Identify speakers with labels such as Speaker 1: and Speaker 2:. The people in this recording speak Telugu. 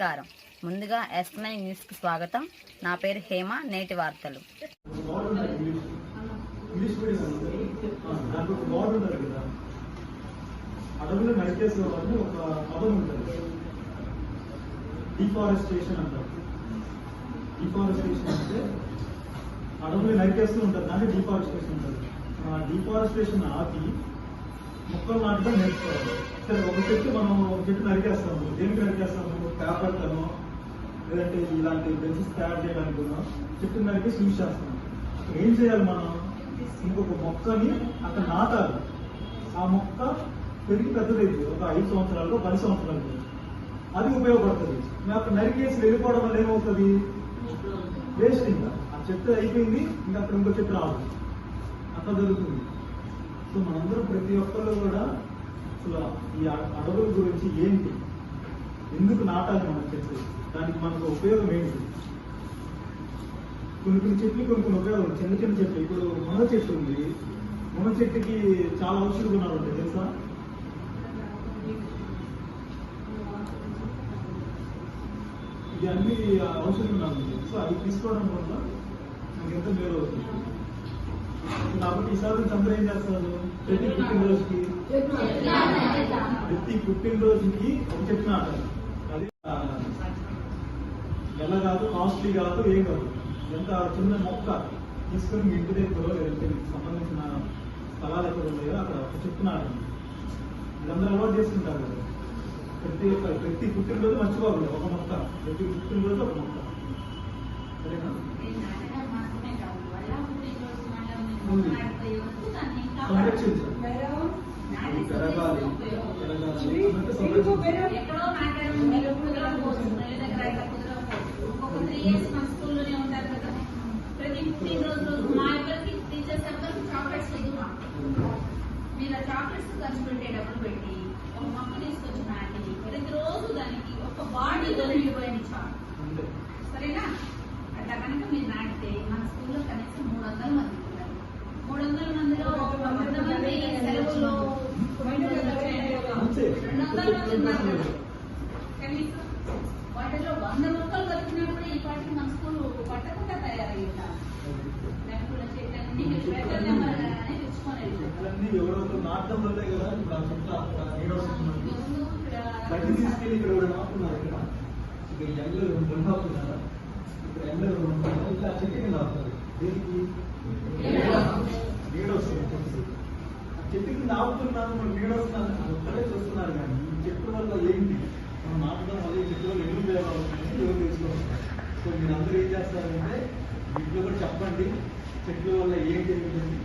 Speaker 1: నమస్కారం. ముందుగా ఎస్ నైన్ న్యూస్కి స్వాగతం. నా పేరు హేమ నేటి వార్తలు.
Speaker 2: అడవులు నరికేసే వాళ్ళని ఒక పదం ఉంటుంది డిఫారెస్టేషన్ అంటారు డిఫారెస్టేషన్ అంటే అడవులు నరికేస్తూ ఉంటారు దాన్ని డిఫారెస్టేషన్ అంటారు ఆ డిఫారెస్టేషన్ ఆపి మొక్కలు నాటడం నేర్చుకోవాలి. సరే ఒక చెట్టు మనం ఒక చెట్టు నరికేస్తాము. దేనికి నరికేస్తాము? పేపర్ లేదంటే ఇలాంటి బెంచెస్ తయారు చేయడానికి చెట్టు నరికి యూజ్ చేస్తాం అక్కడ ఏం చేయాలి మనం? ఇంకొక మొక్కని అక్కడ నాటాలి. ఆ మొక్క పెరిగి పెద్దదైంది. ఒక ఐదు సంవత్సరాలు పది సంవత్సరాలు అది ఉపయోగపడుతుంది. మేము అక్కడ నరికేసి వెళ్ళిపోవడం వల్ల ఏమవుతుంది? వేస్ట్ ఇంకా ఆ చెట్టు అయిపోయింది ఇంకా అక్కడ ఇంకో చెట్టు రాదు. అట్లా జరుగుతుంది. సో మనందరం ప్రతి ఒక్కళ్ళు కూడా అసలు ఈ అడవుల గురించి ఏంటి? ఎందుకు నాటాలి మన చెట్టు దానికి మనకు ఉపయోగం ఏంటి కొన్ని కొన్ని చెట్లు కొన్ని కొన్ని ఉపయోగాలు చిన్న చిన్న చెట్లు. ఇప్పుడు మునగ చెట్టు ఉంది. మునగ చెట్టుకి చాలా ఔషధ గుణాలు ఉంటాయి. తెలుసా? ఇవన్నీ ఔషధ గుణాలు ఉంటాయి. సో అవి తీసుకోవడం వల్ల మనకి ఎంత మేలు అవుతుంది. కాబట్టి ఈసారి నుంచి అందరూ ఏం చేస్తారు? ప్రతి పుట్టినరోజుకి ప్రతి పుట్టినరోజుకి ఒక చెట్టు నాటాలి. అది ఎలా కాదు కాస్ట్లీ కాదు ఏం కాదు. ఎంత చిన్న మొక్క తీసుకొని మీ ఇంటి దగ్గర లేదంటే మీకు సంబంధించిన స్థలాలు ఎక్కడ ఉన్నాయో అక్కడ నాటండి వీళ్ళందరూ అలవాటు చేసుకుంటారు కదా. ప్రతి ఒక్క ప్రతి పుట్టినరోజు మర్చిపోకూడదు ఒక మొక్క. ప్రతి పుట్టినరోజు ఒక మొక్క. సరేనా? సంరక్షించాలి అది పెరగాలి పెరగాలి అంటే సంరక్షించాలి
Speaker 3: ఎక్కడో మాట్లాడడం మీరు కుదరకపోవచ్చు మీ దగ్గర అయితే కుదరకపోవచ్చు ఒక త్రీ ఇయర్స్ మన స్కూల్లోనే ఉంటారు కదా ప్రతి పుట్టినరోజు రోజు మా ఎవరికి టీచర్స్ ఎవరికి చాక్లెట్స్ వద్దు మాకు మీరు ఆ పెట్టే డబ్బులు పెట్టి ఒక మొక్క తీసుకొచ్చి నాటి ప్రతిరోజు దానికి ఒక బాడీలో నిండిపోయింది చాలు.
Speaker 2: అంతే
Speaker 3: సరేనా? అట్లా కనుక మీరు నాటితే మన స్కూల్లో కనీసం మూడు వందల మంది ఉంటారు. మూడు వందల మందిలో ఒక వంద మంది సెలవుల్లో
Speaker 2: అంతే
Speaker 3: రెండు వందల మంది ఉన్నారు కనీసం వాటిలో వంద మొక్కలు బతికినప్పుడు ఈ పాటికి మన స్కూల్ పట్టకుండా తయారయ్యిందా లేకపోతే చెట్లన్నీ
Speaker 2: ఎవరో ఒకరు నాటడం వల్లే కదా ఇప్పుడు ఆ నీడ వస్తుంది బయట తీసుకెళ్ళి ఇక్కడ కూడా నాటున్నారు ఇక్కడ? ఇక్కడ ఎండలు రెండు అవుతున్నారా ఇక్కడ ఎండలు రెండు ఇలా చెట్టు కింద ఆపుతారు. దేనికి? నీడ వస్తుంది చెట్టు. ఆ చెట్టు కింద ఆపుతున్నాను మనం నీడ వస్తున్నాను అది ఒక్కడే చూస్తున్నారు కానీ ఈ చెట్టు వల్ల ఏంటి? మనం నాటడం వల్ల ఈ చెట్టు వల్ల ఎన్ని ఉపయోగాలు ఎవరు తెలుసుకోవాలి? సో మీరు అందరూ ఏం చేస్తారంటే వీటిలో కూడా చెప్పండి చెట్ల వల్ల ఏం జరుగుతుంది?